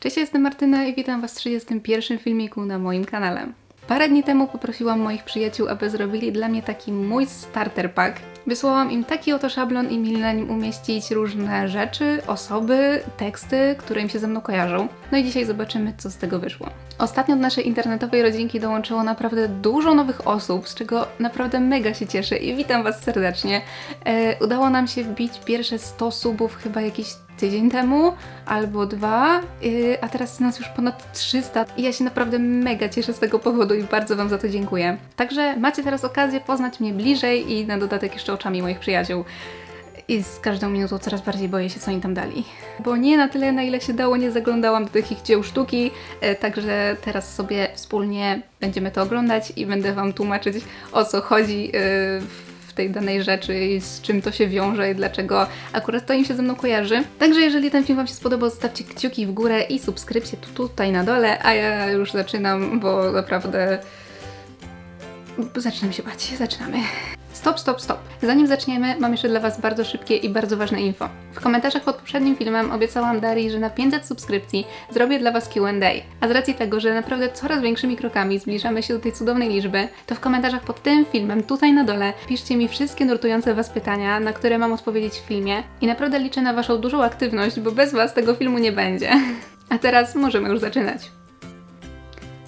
Cześć, jestem Martyna i witam Was w 31 filmiku na moim kanale. Parę dni temu poprosiłam moich przyjaciół, aby zrobili dla mnie taki mój starter pack. Wysłałam im taki oto szablon i mieli na nim umieścić różne rzeczy, osoby, teksty, które im się ze mną kojarzą. No i dzisiaj zobaczymy, co z tego wyszło. Ostatnio do naszej internetowej rodzinki dołączyło naprawdę dużo nowych osób, z czego naprawdę mega się cieszę i witam Was serdecznie. E, udało nam się wbić pierwsze 100 subów chyba jakiś tydzień temu albo dwa, yy, a teraz nas już ponad 300 i ja się naprawdę mega cieszę z tego powodu i bardzo Wam za to dziękuję. Także macie teraz okazję poznać mnie bliżej i na dodatek jeszcze oczami moich przyjaciół. I z każdą minutą coraz bardziej boję się, co oni tam dali. Bo nie na tyle, na ile się dało, nie zaglądałam do tych ich dzieł sztuki, e, także teraz sobie wspólnie będziemy to oglądać i będę Wam tłumaczyć, o co chodzi e, w tej danej rzeczy i z czym to się wiąże i dlaczego akurat to im się ze mną kojarzy. Także jeżeli ten film Wam się spodobał, zostawcie kciuki w górę i subskrypcję tu, tutaj na dole, a ja już zaczynam, bo naprawdę zaczynam się bać. Zaczynamy. Stop, stop, stop. Zanim zaczniemy, mam jeszcze dla Was bardzo szybkie i bardzo ważne info. W komentarzach pod poprzednim filmem obiecałam Darii, że na 500 subskrypcji zrobię dla Was Q&A. A z racji tego, że naprawdę coraz większymi krokami zbliżamy się do tej cudownej liczby, to w komentarzach pod tym filmem, tutaj na dole, piszcie mi wszystkie nurtujące Was pytania, na które mam odpowiedzieć w filmie. I naprawdę liczę na Waszą dużą aktywność, bo bez Was tego filmu nie będzie. A teraz możemy już zaczynać.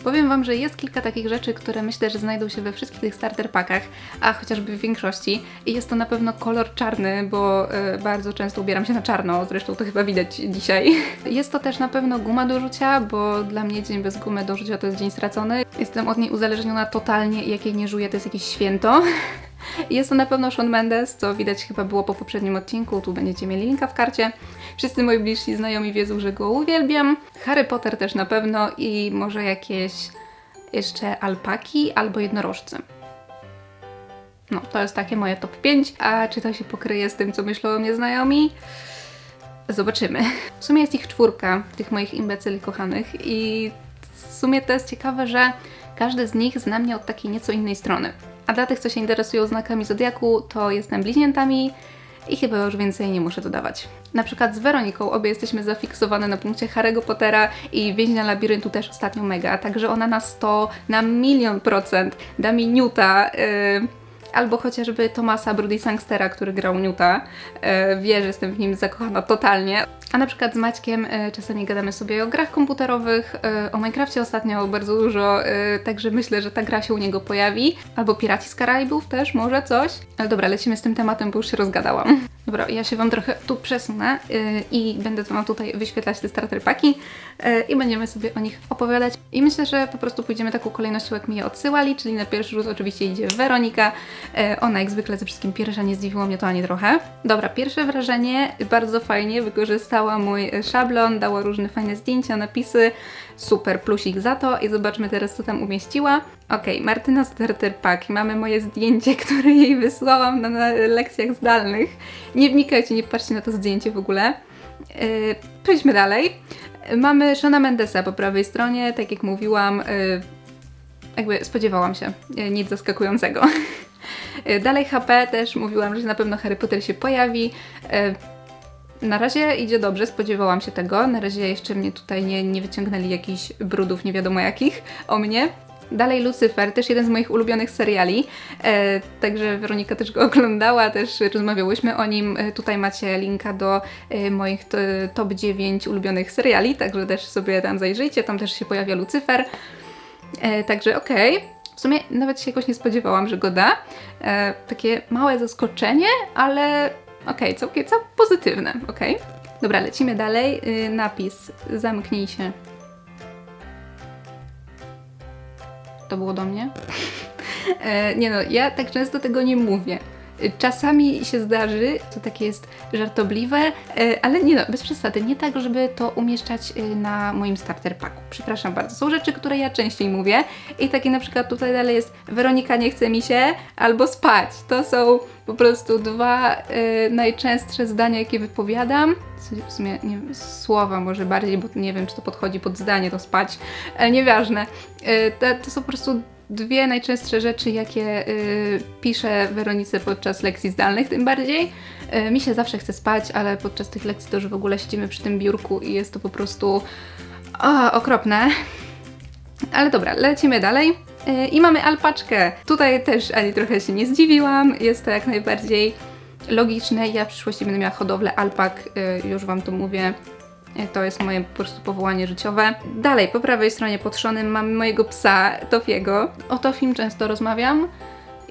Powiem Wam, że jest kilka takich rzeczy, które myślę, że znajdą się we wszystkich tych starter packach, a chociażby w większości. I jest to na pewno kolor czarny, bo y, bardzo często ubieram się na czarno, zresztą to chyba widać dzisiaj. Jest to też na pewno guma do rzucia, bo dla mnie dzień bez gumy do rzucia to jest dzień stracony. Jestem od niej uzależniona totalnie i jak jej nie żuję, to jest jakieś święto. Jest to na pewno Shawn Mendes, co widać chyba było po poprzednim odcinku, tu będziecie mieli linka w karcie. Wszyscy moi bliżsi znajomi wiedzą, że go uwielbiam. Harry Potter też na pewno i może jakieś jeszcze alpaki albo jednorożcy. No, to jest takie moje top 5, a czy to się pokryje z tym, co myślą o mnie znajomi? Zobaczymy. W sumie jest ich czwórka, tych moich imbecyli kochanych i w sumie to jest ciekawe, że każdy z nich zna mnie od takiej nieco innej strony. A dla tych, co się interesują znakami Zodiaku, to jestem bliźniętami i chyba już więcej nie muszę dodawać. Na przykład z Weroniką obie jesteśmy zafiksowane na punkcie Harry'ego Pottera i Więźnia Labiryntu też ostatnio mega, także ona na 100, na milion procent da mi Newta, yy, albo chociażby Tomasa Brody Sangstera, który grał Newta. Yy, wie, że jestem w nim zakochana totalnie. A na przykład z Maćkiem y, czasami gadamy sobie o grach komputerowych, y, o Minecrafcie ostatnio bardzo dużo, także myślę, że ta gra się u niego pojawi. Albo Piraci z Karaibów też, może coś. Ale dobra, lecimy z tym tematem, bo już się rozgadałam. Dobra, ja się Wam trochę tu przesunę i będę Wam tutaj wyświetlać te starter paki i będziemy sobie o nich opowiadać. I myślę, że po prostu pójdziemy taką kolejnością, jak mi je odsyłali, czyli na pierwszy rzut oczywiście idzie Weronika. Ona jak zwykle ze wszystkim pierwsza, nie zdziwiło mnie to ani trochę. Dobra, pierwsze wrażenie, bardzo fajnie wykorzystała mój szablon, dała różne fajne zdjęcia, napisy. Super, plusik za to i zobaczmy teraz, co tam umieściła. Ok, Martyna Starter Pack. Mamy moje zdjęcie, które jej wysłałam na, na lekcjach zdalnych. Nie wnikajcie, nie patrzcie na to zdjęcie w ogóle. Yy, przejdźmy dalej. Mamy Shona Mendesa po prawej stronie, tak jak mówiłam, yy, jakby spodziewałam się, yy, nic zaskakującego. Yy, dalej HP też mówiłam, że na pewno Harry Potter się pojawi. Yy, na razie idzie dobrze, spodziewałam się tego. Na razie jeszcze mnie tutaj nie, nie wyciągnęli jakichś brudów, nie wiadomo jakich, o mnie. Dalej Lucyfer, też jeden z moich ulubionych seriali, e, także Weronika też go oglądała, też rozmawiałyśmy o nim. E, tutaj macie linka do e, moich to, top 9 ulubionych seriali, także też sobie tam zajrzyjcie, tam też się pojawia Lucyfer. E, także okej. Okay. W sumie nawet się jakoś nie spodziewałam, że go da. E, takie małe zaskoczenie, ale Okej, okay, całkiem, całkiem pozytywne, okej. Okay. Dobra, lecimy dalej. Yy, napis. Zamknij się. To było do mnie? e, nie no, ja tak często tego nie mówię. Czasami się zdarzy, to takie jest żartobliwe, e, ale nie no, bez przesady, nie tak, żeby to umieszczać e, na moim starter packu. Przepraszam bardzo. Są rzeczy, które ja częściej mówię i takie na przykład tutaj dalej jest Weronika nie chce mi się albo spać. To są po prostu dwa y, najczęstsze zdania, jakie wypowiadam. W sumie nie słowa może bardziej, bo nie wiem, czy to podchodzi pod zdanie, to spać, ale nieważne. To, to są po prostu dwie najczęstsze rzeczy, jakie y, piszę Weronice podczas lekcji zdalnych, tym bardziej. Y, mi się zawsze chce spać, ale podczas tych lekcji to już w ogóle siedzimy przy tym biurku i jest to po prostu O, okropne. Ale dobra, lecimy dalej. Yy, I mamy alpaczkę. Tutaj też ani trochę się nie zdziwiłam. Jest to jak najbardziej logiczne. Ja w przyszłości będę miała hodowlę alpak, yy, już Wam to mówię. To jest moje po prostu powołanie życiowe. Dalej, po prawej stronie pod trzonem mamy mojego psa, Tofiego. O Tofim często rozmawiam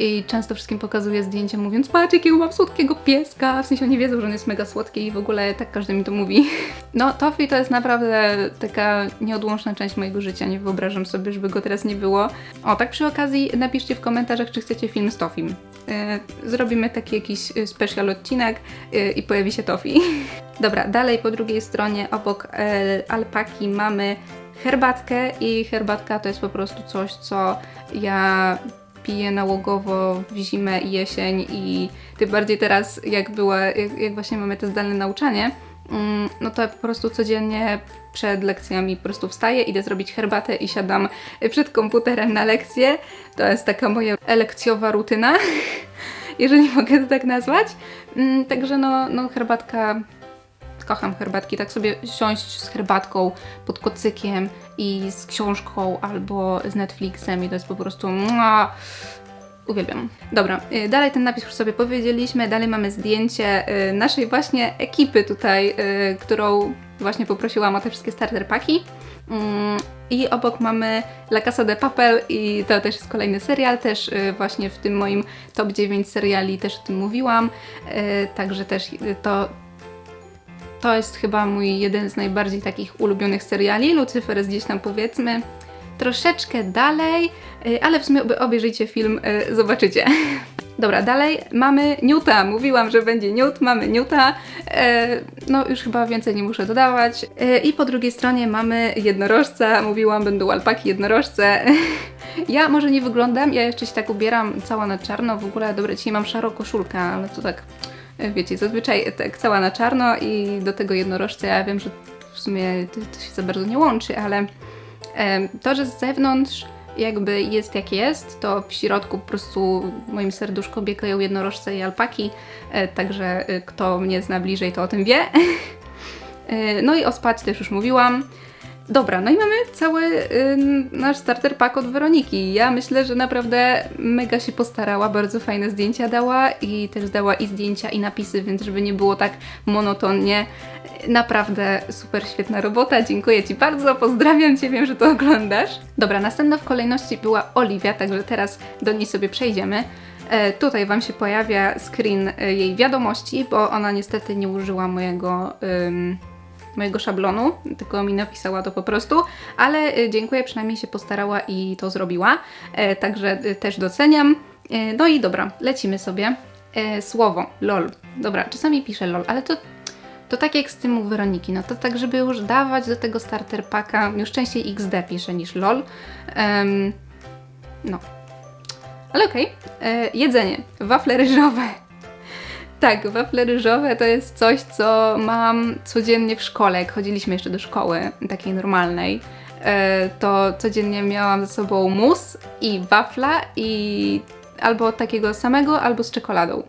i często wszystkim pokazuję zdjęcia mówiąc patrz jakiego mam słodkiego pieska, w sensie oni wiedzą, że on jest mega słodki i w ogóle tak każdy mi to mówi. No Tofi to jest naprawdę taka nieodłączna część mojego życia, nie wyobrażam sobie, żeby go teraz nie było. O, tak przy okazji napiszcie w komentarzach, czy chcecie film z Tofim. Yy, zrobimy taki jakiś y, special odcinek yy, i pojawi się Tofi. Dobra, dalej po drugiej stronie obok e, alpaki mamy herbatkę i herbatka to jest po prostu coś, co ja piję nałogowo w zimę i jesień i tym bardziej teraz jak była, jak, jak właśnie mamy te zdalne nauczanie, mm, no to po prostu codziennie przed lekcjami po prostu wstaję, idę zrobić herbatę i siadam przed komputerem na lekcję. To jest taka moja lekcjowa rutyna, jeżeli mogę to tak nazwać. Mm, Także no, no herbatka kocham herbatki, tak sobie siąść z herbatką pod kocykiem i z książką albo z Netflixem i to jest po prostu uwielbiam. Dobra, y, dalej ten napis już sobie powiedzieliśmy, dalej mamy zdjęcie y, naszej właśnie ekipy tutaj, y, którą właśnie poprosiłam o te wszystkie starter paki. Mm, I obok mamy La Casa de Papel i to też jest kolejny serial, też właśnie w tym moim top 9 seriali też o tym mówiłam, także też to, to jest chyba mój jeden z najbardziej takich ulubionych seriali. Lucifer jest gdzieś tam powiedzmy troszeczkę dalej, y, ale w sumie obejrzyjcie film, y, zobaczycie. Dobra, dalej mamy Newta. Mówiłam, że będzie Newt, mamy Newta. E, no już chyba więcej nie muszę dodawać. E, I po drugiej stronie mamy jednorożca. Mówiłam, będą alpaki jednorożce. Ja może nie wyglądam, ja jeszcze się tak ubieram cała na czarno. W ogóle, dobra, dzisiaj mam szarą koszulkę, ale to tak wiecie, zazwyczaj tak cała na czarno i do tego jednorożca, ja wiem, że w sumie to, to się za bardzo nie łączy, ale to, że z zewnątrz jakby jest jak jest, to w środku po prostu w moim serduszku biegają jednorożce i alpaki, e, także e, kto mnie zna bliżej, to o tym wie. E, No i o spać też już mówiłam. Dobra, no i mamy cały y, nasz starter pack od Weroniki. Ja myślę, że naprawdę mega się postarała, bardzo fajne zdjęcia dała i też dała i zdjęcia i napisy, więc żeby nie było tak monotonnie. Naprawdę super świetna robota, dziękuję Ci bardzo, pozdrawiam Cię, wiem, że to oglądasz. Dobra, następna w kolejności była Oliwia, także teraz do niej sobie przejdziemy. E, tutaj Wam się pojawia screen e, jej wiadomości, bo ona niestety nie użyła mojego... ym, mojego szablonu, tylko mi napisała to po prostu, ale y, dziękuję, przynajmniej się postarała i to zrobiła, e, także y, też doceniam. E, No i dobra, lecimy sobie. E, Słowo, lol. Dobra, czasami piszę lol, ale to, to tak jak z tym u Weroniki, no to tak, żeby już dawać do tego starter packa, już częściej XD piszę niż lol. No. Ale okej. E, Jedzenie. Wafle ryżowe. Tak, wafle ryżowe to jest coś, co mam codziennie w szkole. Jak chodziliśmy jeszcze do szkoły, takiej normalnej, e, to codziennie miałam ze sobą mus i wafla i albo takiego samego, albo z czekoladą.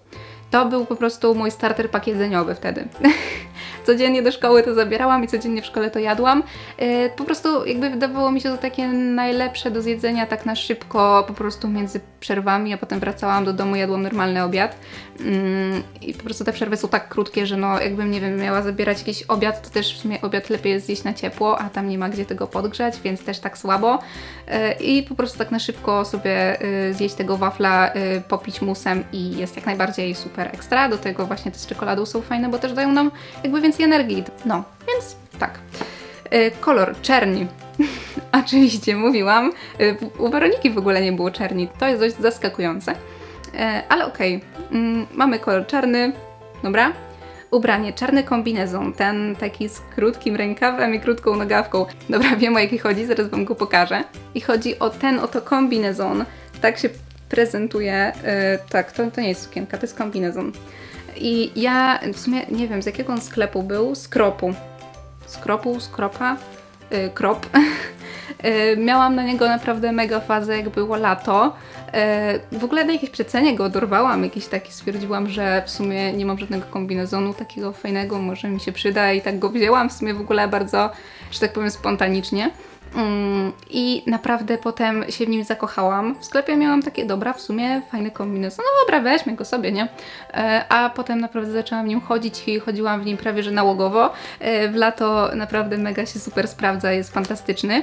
To był po prostu mój starter jedzeniowy wtedy. codziennie do szkoły to zabierałam i codziennie w szkole to jadłam. E, Po prostu jakby wydawało mi się to takie najlepsze do zjedzenia tak na szybko, po prostu między przerwami, a potem wracałam do domu, jadłam normalny obiad. Mm, I po prostu te przerwy są tak krótkie, że no jakbym, nie wiem, miała zabierać jakiś obiad, to też w sumie obiad lepiej jest zjeść na ciepło, a tam nie ma gdzie tego podgrzać, więc też tak słabo. E, I po prostu tak na szybko sobie e, zjeść tego wafla, e, popić musem i jest jak najbardziej super ekstra. Do tego właśnie te z czekoladą są fajne, bo też dają nam jakby więcej energii. No, więc tak. E, Kolor czerni. Oczywiście, mówiłam. W- U Weroniki w ogóle nie było czerni. To jest dość zaskakujące. E, ale okej. Mm, Mamy kolor czarny. Dobra. Ubranie, czarny kombinezon, ten taki z krótkim rękawem i krótką nogawką. Dobra, wiem o jaki chodzi, zaraz wam go pokażę. I chodzi o ten oto kombinezon. Tak się prezentuje. Tak, to, to nie jest sukienka, to jest kombinezon. I ja w sumie nie wiem z jakiego on sklepu był, z kropu. Z kropu, z kropa, y, krop. E, miałam na niego naprawdę mega fazę, jak było lato. E, w ogóle na jakiejś przecenie go dorwałam, jakiś taki stwierdziłam, że w sumie nie mam żadnego kombinezonu takiego fajnego, może mi się przyda i tak go wzięłam w sumie w ogóle bardzo, że tak powiem, spontanicznie. Mm, I naprawdę potem się w nim zakochałam. W sklepie miałam takie, dobra, w sumie fajny kombinezon, no dobra, weźmy go sobie, nie? E, A potem naprawdę zaczęłam w nim chodzić i chodziłam w nim prawie że nałogowo. E, W lato naprawdę mega się super sprawdza, jest fantastyczny.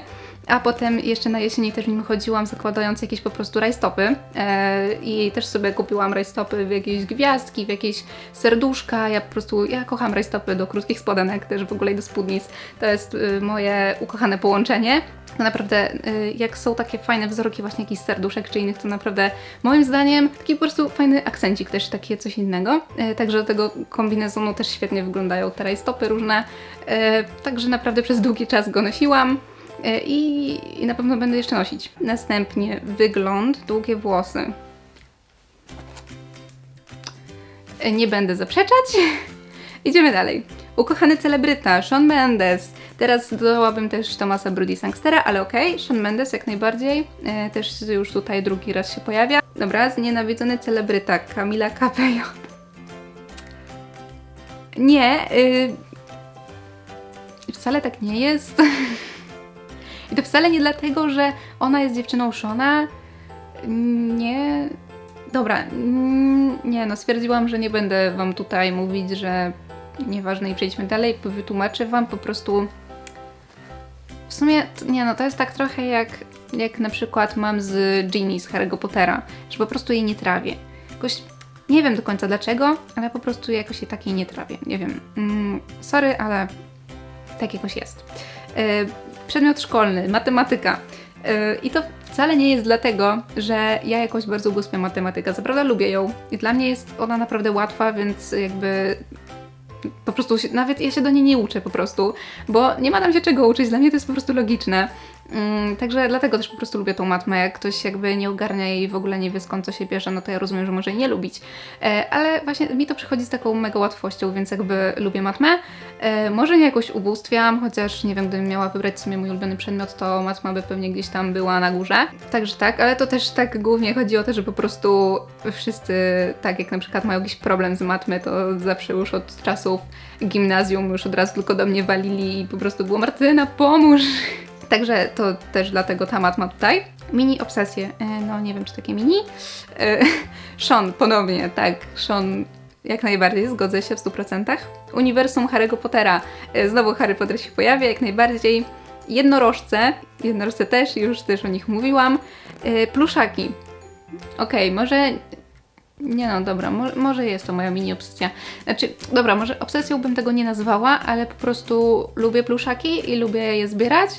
A potem jeszcze na jesieni też nim chodziłam, zakładając jakieś po prostu rajstopy. E, I też sobie kupiłam rajstopy w jakieś gwiazdki, w jakieś serduszka. Ja po prostu, ja kocham rajstopy do krótkich spodenek, też w ogóle i do spódnic. To jest y, moje ukochane połączenie. To naprawdę, y, jak są takie fajne wzorki właśnie jakichś serduszek czy innych, to naprawdę moim zdaniem taki po prostu fajny akcencik też, takie coś innego. E, Także do tego kombinezonu też świetnie wyglądają te rajstopy różne. E, Także naprawdę przez długi czas go nosiłam. E, I, I na pewno będę jeszcze nosić. Następnie wygląd, długie włosy. E, Nie będę zaprzeczać. Idziemy dalej. Ukochany celebryta, Shawn Mendes. Teraz dodałabym też Tomasa Brody Sangstera, ale okej, Shawn Mendes jak najbardziej. E, też już tutaj drugi raz się pojawia. Dobra, znienawidzony celebryta, Camila Cabello. Nie, y... wcale tak nie jest. I to wcale nie dlatego, że ona jest dziewczyną Shona. Nie. Dobra, mm, nie no, stwierdziłam, że nie będę wam tutaj mówić, że nieważne i przejdźmy dalej, wytłumaczę wam po prostu. W sumie, nie no, to jest tak trochę jak, jak na przykład mam z Ginny z Harry'ego Pottera, że po prostu jej nie trawię. Jakoś, nie wiem do końca dlaczego, ale po prostu jakoś jej takiej nie trawię. Nie wiem. Mm, sorry, ale tak jakoś jest. E, Przedmiot szkolny, matematyka. E, I to wcale nie jest dlatego, że ja jakoś bardzo uguspię matematykę. Co prawda lubię ją i dla mnie jest ona naprawdę łatwa, więc jakby po prostu się, nawet ja się do niej nie uczę po prostu, bo nie ma tam się czego uczyć, dla mnie to jest po prostu logiczne. Mm, także dlatego też po prostu lubię tą matmę. Jak ktoś jakby nie ogarnia jej w ogóle nie wie skąd co się bierze, no to ja rozumiem, że może jej nie lubić. E, ale właśnie mi to przychodzi z taką mega łatwością, więc jakby lubię matmę. E, może nie jakoś ubóstwiam, chociaż nie wiem, gdybym miała wybrać w sumie mój ulubiony przedmiot, to matma by pewnie gdzieś tam była na górze. Także tak, ale to też tak głównie chodzi o to, że po prostu wszyscy, tak jak na przykład mają jakiś problem z matmy, to zawsze już od czasów gimnazjum już od razu tylko do mnie walili i po prostu było Martyna, pomóż! Także to też dlatego ta matma tutaj. Mini obsesje. E, No nie wiem, czy takie mini. E, Sean, ponownie, tak. Sean jak najbardziej, zgodzę się w 100%. Uniwersum Harry'ego Pottera. E, Znowu Harry Potter się pojawia, jak najbardziej. Jednorożce. Jednorożce też, już też o nich mówiłam. Pluszaki. Okej, może... Nie no, dobra, mo- może jest to moja mini obsesja. Znaczy, dobra, może obsesją bym tego nie nazwała, ale po prostu lubię pluszaki i lubię je zbierać.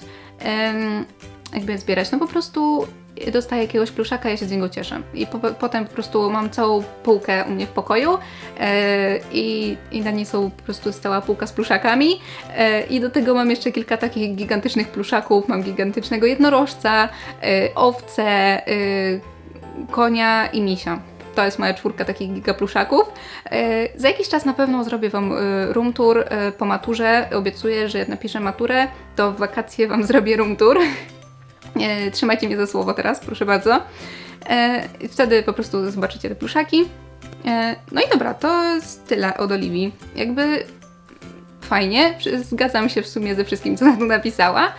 Jakby zbierać? No po prostu dostaję jakiegoś pluszaka, ja się z niego cieszę. I po, potem po prostu mam całą półkę u mnie w pokoju e, i, i na niej są po prostu stała półka z pluszakami e, i do tego mam jeszcze kilka takich gigantycznych pluszaków. Mam gigantycznego jednorożca, e, owce, konia i misia. To jest moja czwórka takich gigapluszaków. E, za jakiś czas na pewno zrobię Wam e, room tour e, po maturze. Obiecuję, że jak napiszę maturę, to w wakacje Wam zrobię room tour. Trzymajcie mnie za słowo teraz, proszę bardzo. Wtedy po prostu zobaczycie te pluszaki. No i dobra, to jest tyle od Oliwii. Jakby fajnie, zgadzam się w sumie ze wszystkim, co na tu napisała.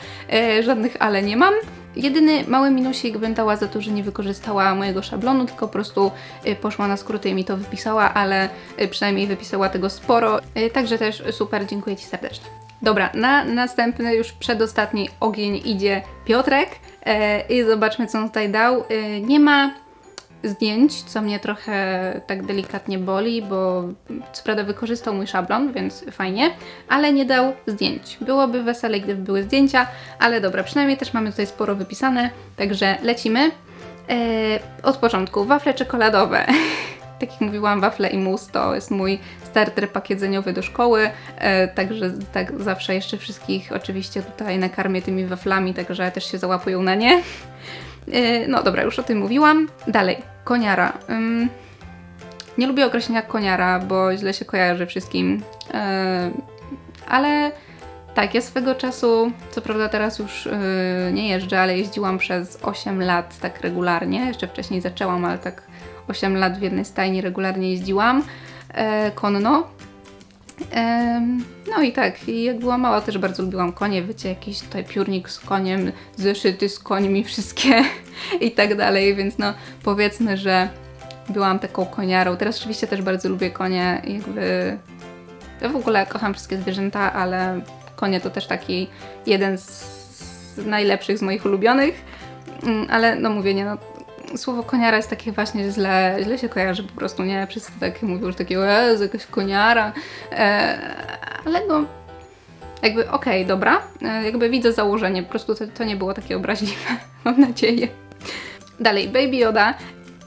Żadnych ale nie mam. Jedyny mały minusik bym dała za to, że nie wykorzystała mojego szablonu, tylko po prostu e, poszła na skróty i mi to wypisała, ale e, przynajmniej wypisała tego sporo. E, Także też super, dziękuję Ci serdecznie. Dobra, na następny, już przedostatni ogień idzie Piotrek i zobaczmy, co on tutaj dał. Nie ma zdjęć, co mnie trochę tak delikatnie boli, bo co prawda wykorzystał mój szablon, więc fajnie, ale nie dał zdjęć. Byłoby weselej, gdyby były zdjęcia, ale dobra, przynajmniej też mamy tutaj sporo wypisane, także lecimy. E, od początku, wafle czekoladowe. tak jak mówiłam, wafle i mus to jest mój starter pakiet jedzeniowy do szkoły, e, także tak zawsze jeszcze wszystkich oczywiście tutaj nakarmię tymi waflami, także też się załapują na nie. E, No dobra, już o tym mówiłam. Dalej, koniara. Ym, nie lubię określenia koniara, bo źle się kojarzy wszystkim, e, ale Tak, ja swego czasu, co prawda teraz już yy, nie jeżdżę, ale jeździłam przez 8 lat tak regularnie. Jeszcze wcześniej zaczęłam, ale tak 8 lat w jednej stajni regularnie jeździłam e, konno. No i tak, i jak byłam mała też bardzo lubiłam konie, wiecie, jakiś tutaj piórnik z koniem, zeszyty z końmi wszystkie i tak dalej, więc no powiedzmy, że byłam taką koniarą. Teraz oczywiście też bardzo lubię konie, jakby ja w ogóle kocham wszystkie zwierzęta, ale konie to też taki jeden z najlepszych z moich ulubionych, Mm, ale no mówię, nie no, słowo koniara jest takie właśnie źle, źle się kojarzy po prostu, nie? Wszyscy tak mówią, że takie, e, jakaś koniara, e, ale no, jakby okej, dobra, e, jakby widzę założenie, po prostu to, to nie było takie obraźliwe, mam nadzieję. Dalej, Baby Yoda,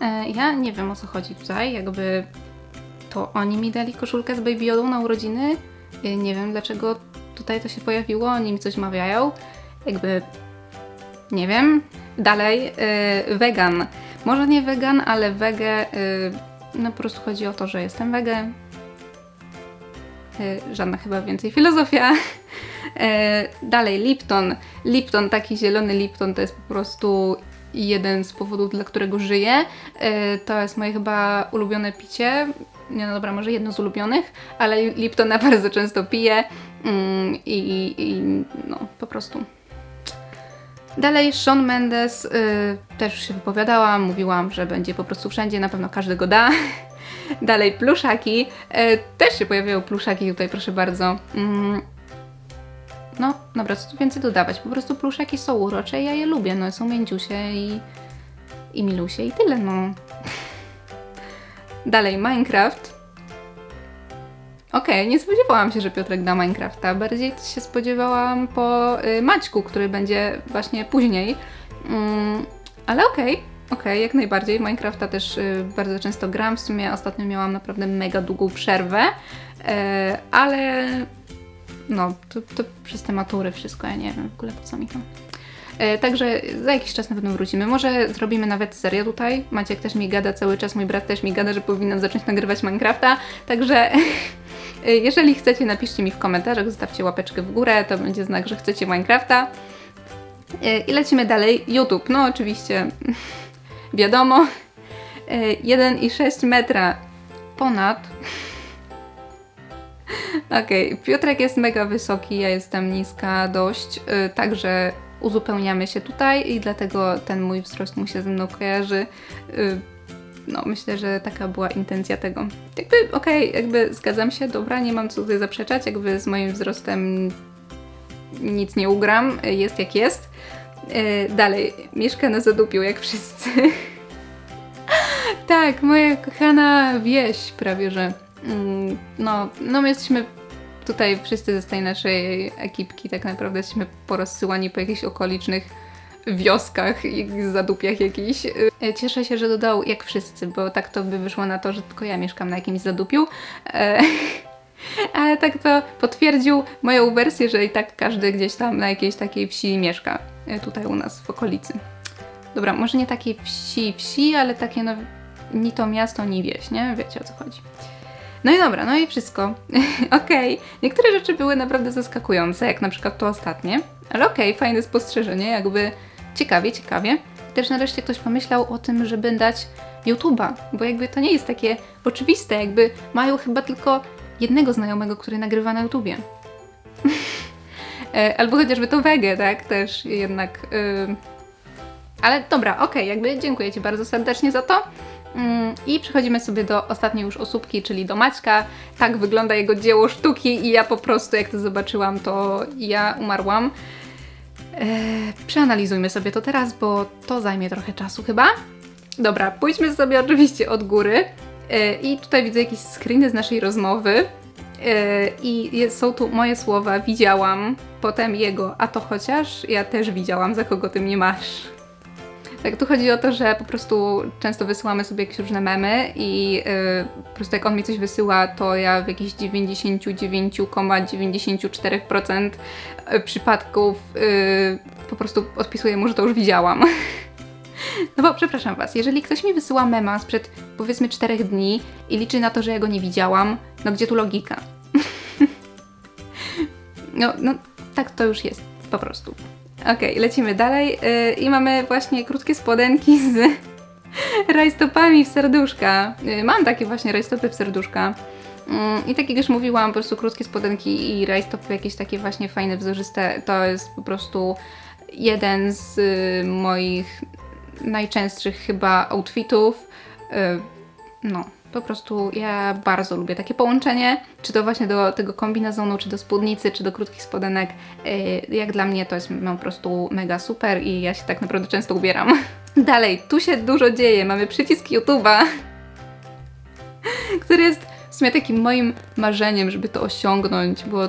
e, ja nie wiem o co chodzi tutaj, jakby to oni mi dali koszulkę z Baby Yodą na urodziny, E, nie wiem dlaczego tutaj to się pojawiło, oni mi coś mawiają, jakby nie wiem. Dalej, y, wegan. Może nie wegan, ale wege. Y, no po prostu chodzi o to, że jestem wege. Y, żadna chyba więcej filozofia. Y, dalej, Lipton. Lipton, taki zielony Lipton to jest po prostu jeden z powodów, dla którego żyję. Y, to jest moje chyba ulubione picie. Nie no dobra, może jedno z ulubionych, ale Liptona bardzo często piję. Mm, i, I no, po prostu Dalej Sean Mendes, y, też się wypowiadałam, mówiłam, że będzie po prostu wszędzie, na pewno każdy go da. Dalej pluszaki, y, też się pojawiają pluszaki tutaj, proszę bardzo. Mm. No, dobra, co tu więcej dodawać? Po prostu pluszaki są urocze, ja je lubię, no są mięciusie i, i milusie i tyle, no. Dalej Minecraft. Okej, nie spodziewałam się, że Piotrek da Minecrafta. Bardziej się spodziewałam po y, Maćku, który będzie właśnie później. Mm, ale okej, okej, jak najbardziej. Minecrafta też y, bardzo często gram. W sumie ostatnio miałam naprawdę mega długą przerwę, e, ale no, to, to przez te matury wszystko, ja nie wiem w ogóle po co mi to. Także za jakiś czas na pewno wrócimy. Może zrobimy nawet serię tutaj. Maciek też mi gada cały czas, mój brat też mi gada, że powinnam zacząć nagrywać Minecrafta. Także jeżeli chcecie, napiszcie mi w komentarzach, zostawcie łapeczkę w górę, to będzie znak, że chcecie Minecrafta. E, I lecimy dalej. YouTube, no oczywiście, wiadomo. E, 1,6 metra ponad. Okej, Piotrek jest mega wysoki, ja jestem niska dość, y, także uzupełniamy się tutaj i dlatego ten mój wzrost mu się ze mną kojarzy. No, myślę, że taka była intencja tego. Jakby, okej, jakby zgadzam się, dobra, nie mam co tutaj zaprzeczać, jakby z moim wzrostem nic nie ugram, jest jak jest. Y, Dalej, mieszka na zadupiu, jak wszyscy. tak, moja kochana wieś, prawie że. Mm, No, no my jesteśmy tutaj wszyscy ze tej naszej ekipki tak naprawdę jesteśmy porozsyłani po jakichś okolicznych wioskach i zadupiach jakichś. Cieszę się, że dodał jak wszyscy, bo tak to by wyszło na to, że tylko ja mieszkam na jakimś zadupiu. E, Ale tak to potwierdził moją wersję, że i tak każdy gdzieś tam na jakiejś takiej wsi mieszka. e, Tutaj u nas w okolicy. Dobra, może nie takiej wsi, wsi, ale takie no, ni to miasto, ni wieś, nie? Wiecie o co chodzi. No i dobra, no i wszystko. okej, niektóre rzeczy były naprawdę zaskakujące, jak na przykład to ostatnie, ale okej, fajne spostrzeżenie, jakby ciekawie, ciekawie. Też nareszcie ktoś pomyślał o tym, żeby dać YouTube'a, bo jakby to nie jest takie oczywiste, jakby mają chyba tylko jednego znajomego, który nagrywa na YouTubie. E, Albo chociażby to wege, tak? Też jednak. ym. Ale dobra, okej, jakby dziękuję Ci bardzo serdecznie za to. Mm, I przechodzimy sobie do ostatniej już osóbki, czyli do Maćka. Tak wygląda jego dzieło sztuki i ja po prostu, jak to zobaczyłam, to ja umarłam. Eee, przeanalizujmy sobie to teraz, bo to zajmie trochę czasu chyba. Dobra, pójdźmy sobie oczywiście od góry. E, I tutaj widzę jakieś screeny z naszej rozmowy. E, I jest, są tu moje słowa, widziałam, potem jego, a to chociaż ja też widziałam, za kogo ty mnie masz. Tak, tu chodzi o to, że po prostu często wysyłamy sobie jakieś różne memy i yy, po prostu jak on mi coś wysyła, to ja w jakichś 99,94% przypadków yy, po prostu odpisuję mu, że to już widziałam. No bo przepraszam Was, jeżeli ktoś mi wysyła mema sprzed powiedzmy 4 dni i liczy na to, że ja go nie widziałam, no gdzie tu logika? No, no tak to już jest, po prostu. Okej, lecimy dalej yy, i mamy właśnie krótkie spodenki z rajstopami w serduszka. Yy, mam takie właśnie rajstopy w serduszka. Mm, I tak jak już mówiłam, po prostu krótkie spodenki i rajstopy jakieś takie właśnie fajne, wzorzyste, to jest po prostu jeden z y, moich najczęstszych chyba outfitów. Y, no, po prostu ja bardzo lubię takie połączenie, czy to właśnie do tego kombinezonu, czy do spódnicy, czy do krótkich spodenek. Y, jak dla mnie to jest no, po prostu mega super i ja się tak naprawdę często ubieram. Dalej, tu się dużo dzieje. Mamy przycisk YouTube'a, który jest w sumie takim moim marzeniem, żeby to osiągnąć, bo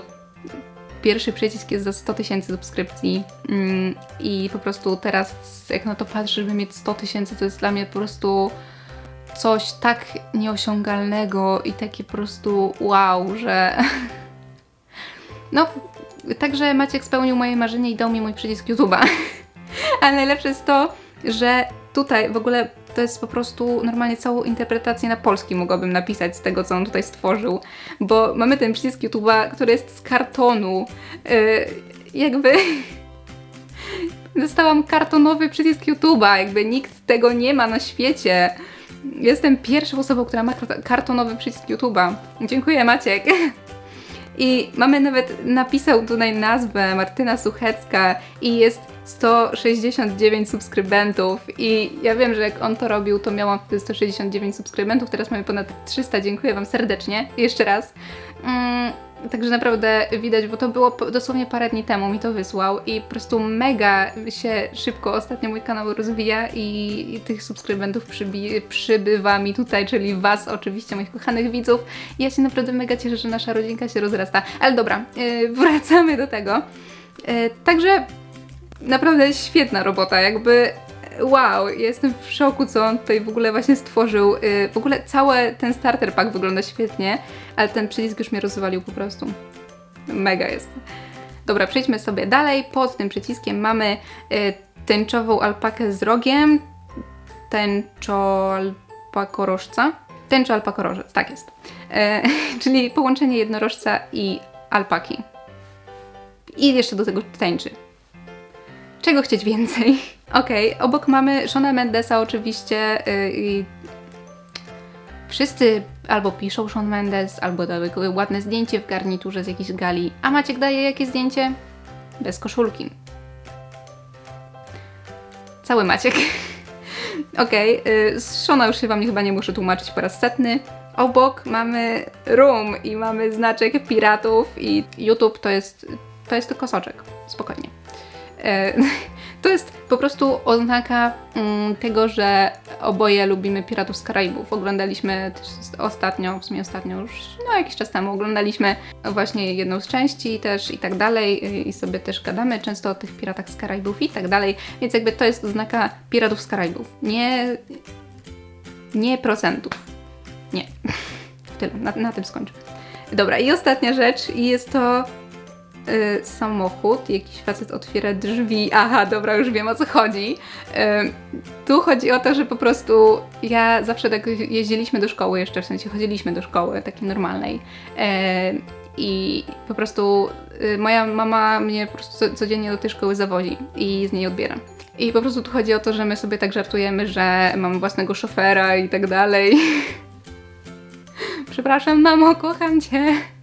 pierwszy przycisk jest za 100 tysięcy subskrypcji mm, i po prostu teraz jak na to patrzę, żeby mieć 100 tysięcy, to jest dla mnie po prostu coś tak nieosiągalnego i takie po prostu wow, że no, także Maciek spełnił moje marzenie i dał mi mój przycisk YouTube'a. Ale najlepsze jest to, że tutaj w ogóle to jest po prostu normalnie całą interpretację na polski mogłabym napisać z tego, co on tutaj stworzył, bo mamy ten przycisk YouTube'a, który jest z kartonu. Yy, jakby dostałam kartonowy przycisk YouTube'a, jakby nikt tego nie ma na świecie. Jestem pierwszą osobą, która ma kart- kartonowy przycisk YouTube'a. Dziękuję Maciek. I mamy nawet, napisał tutaj nazwę Martyna Suchecka i jest 169 subskrybentów i ja wiem, że jak on to robił, to miałam wtedy 169 subskrybentów, teraz mamy ponad 300, dziękuję Wam serdecznie, jeszcze raz. Mm, Także naprawdę widać, bo to było dosłownie parę dni temu mi to wysłał i po prostu mega się szybko ostatnio mój kanał rozwija i, i tych subskrybentów przybi- przybywa mi tutaj, czyli Was oczywiście, moich kochanych widzów. I ja się naprawdę mega cieszę, że nasza rodzinka się rozrasta. Ale dobra, yy, wracamy do tego. Yy, także naprawdę świetna robota, jakby wow, jestem w szoku, co on tutaj w ogóle właśnie stworzył. Yy, w ogóle cały ten starter pack wygląda świetnie, ale ten przycisk już mnie rozwalił po prostu. Mega jest. Dobra, przejdźmy sobie dalej. Pod tym przyciskiem mamy yy, tęczową alpakę z rogiem, tęczo-alpakorożca. Tęczo-alpakorożec, tak jest. Yy, czyli połączenie jednorożca i alpaki. I jeszcze do tego tęczy. Czego chcieć więcej? Okej, obok mamy Shona Mendesa oczywiście yy, wszyscy albo piszą Sean Mendes, albo dały ładne zdjęcie w garniturze z jakiejś gali. A Maciek daje jakie zdjęcie? Bez koszulki. Cały Maciek. Okej, yy, z Shona już się wam chyba nie muszę tłumaczyć po raz setny. Obok mamy room i mamy znaczek piratów i YouTube to jest, to jest tylko soczek. Spokojnie. E, To jest po prostu oznaka mm, tego, że oboje lubimy Piratów z Karaibów. Oglądaliśmy ostatnio, w sumie ostatnio już, no jakiś czas temu, oglądaliśmy właśnie jedną z części też i tak dalej i- i sobie też gadamy często o tych Piratach z Karaibów i tak dalej, więc jakby to jest oznaka Piratów z Karaibów, nie, nie procentów. Nie. Tyle, na, na tym skończę. Dobra, i ostatnia rzecz, i jest to y, samochód, jakiś facet otwiera drzwi. Aha, dobra, już wiem o co chodzi. Y, tu chodzi o to, że po prostu ja zawsze tak jeździliśmy do szkoły jeszcze, w sensie chodziliśmy do szkoły takiej normalnej. Y, I po prostu y, moja mama mnie po prostu co, codziennie do tej szkoły zawozi i z niej odbiera. I po prostu tu chodzi o to, że my sobie tak żartujemy, że mam własnego szofera i tak dalej. Przepraszam, mamo, kocham cię.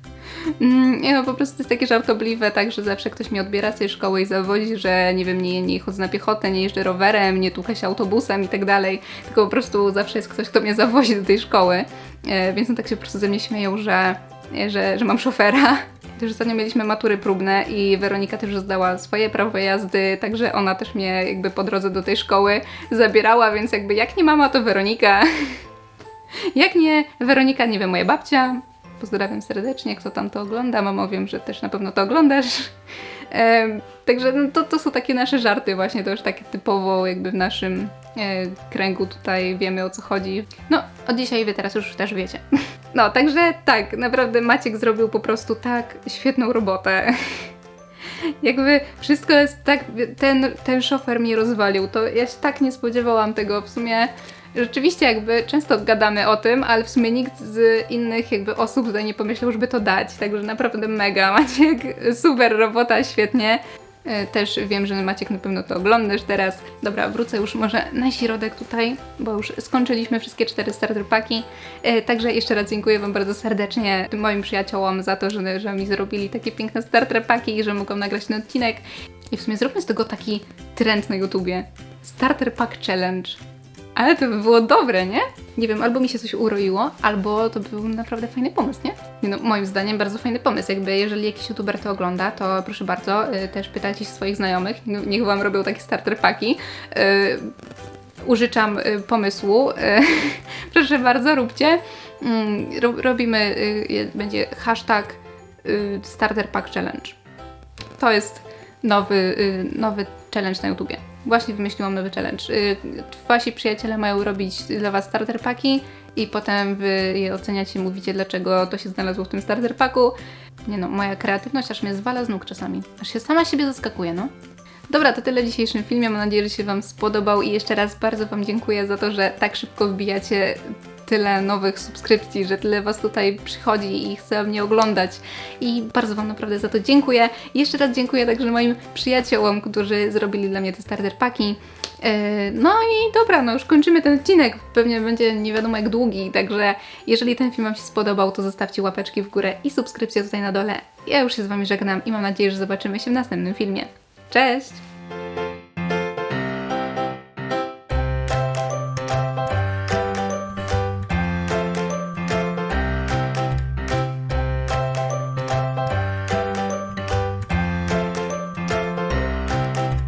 Mm, Nie no, po prostu to jest takie żartobliwe, tak, że zawsze ktoś mnie odbiera z tej szkoły i zawozi, że nie wiem, nie, nie chodzę na piechotę, nie jeżdżę rowerem, nie tukę się autobusem i tak dalej, tylko po prostu zawsze jest ktoś, kto mnie zawozi do tej szkoły, e, więc no tak się po prostu ze mnie śmieją, że, e, że, że mam szofera. Też ostatnio mieliśmy matury próbne i Weronika też zdała swoje prawo jazdy, także ona też mnie jakby po drodze do tej szkoły zabierała, więc jakby jak nie mama, to Weronika. Jak nie Weronika, nie wiem, moja babcia. Pozdrawiam serdecznie, kto tam to ogląda. Mamo, wiem, że też na pewno to oglądasz. Em, także no, to, to są takie nasze żarty właśnie, to już takie typowo jakby w naszym e, kręgu tutaj wiemy o co chodzi. No, od dzisiaj wy teraz już też wiecie. No, także tak, naprawdę Maciek zrobił po prostu tak świetną robotę. Jakby wszystko jest tak, ten, ten szofer mnie rozwalił, to ja się tak nie spodziewałam tego, w sumie Rzeczywiście jakby często gadamy o tym, ale w sumie nikt z innych jakby osób tutaj nie pomyślał, żeby to dać. Także naprawdę mega. Maciek, super robota, świetnie. E, Też wiem, że Maciek na pewno to oglądasz teraz. Dobra, wrócę już może na środek tutaj, bo już skończyliśmy wszystkie cztery starter paki. E, Także jeszcze raz dziękuję Wam bardzo serdecznie, moim przyjaciołom za to, że, że mi zrobili takie piękne starter paki i że mogą nagrać ten odcinek. I w sumie zróbmy z tego taki trend na YouTubie. Starter Pack Challenge. Ale to by było dobre, nie? Nie wiem, albo mi się coś uroiło, albo to był naprawdę fajny pomysł, nie? no, moim zdaniem bardzo fajny pomysł. Jakby jeżeli jakiś youtuber to ogląda, to proszę bardzo, y, też pytajcie swoich znajomych, niech wam robią takie starter paki. Y, użyczam y, pomysłu. Y, proszę bardzo, róbcie. Ro, robimy, y, będzie hashtag y, starter pack challenge. To jest nowy, y, nowy challenge na YouTubie. Właśnie wymyśliłam nowy challenge. Y, Wasi przyjaciele mają robić dla Was starter paki i potem Wy je oceniacie i mówicie, dlaczego to się znalazło w tym starter paku. Nie no, moja kreatywność aż mnie zwala z nóg czasami. Aż się sama siebie zaskakuje, no. Dobra, to tyle w dzisiejszym filmie. Mam nadzieję, że się Wam spodobał i jeszcze raz bardzo Wam dziękuję za to, że tak szybko wbijacie tyle nowych subskrypcji, że tyle Was tutaj przychodzi i chce mnie oglądać. I bardzo Wam naprawdę za to dziękuję. Jeszcze raz dziękuję także moim przyjaciołom, którzy zrobili dla mnie te starter paki. Yy, No i dobra, no już kończymy ten odcinek. Pewnie będzie nie wiadomo jak długi, także jeżeli ten film Wam się spodobał, to zostawcie łapeczki w górę i subskrypcję tutaj na dole. Ja już się z Wami żegnam i mam nadzieję, że zobaczymy się w następnym filmie. Cześć!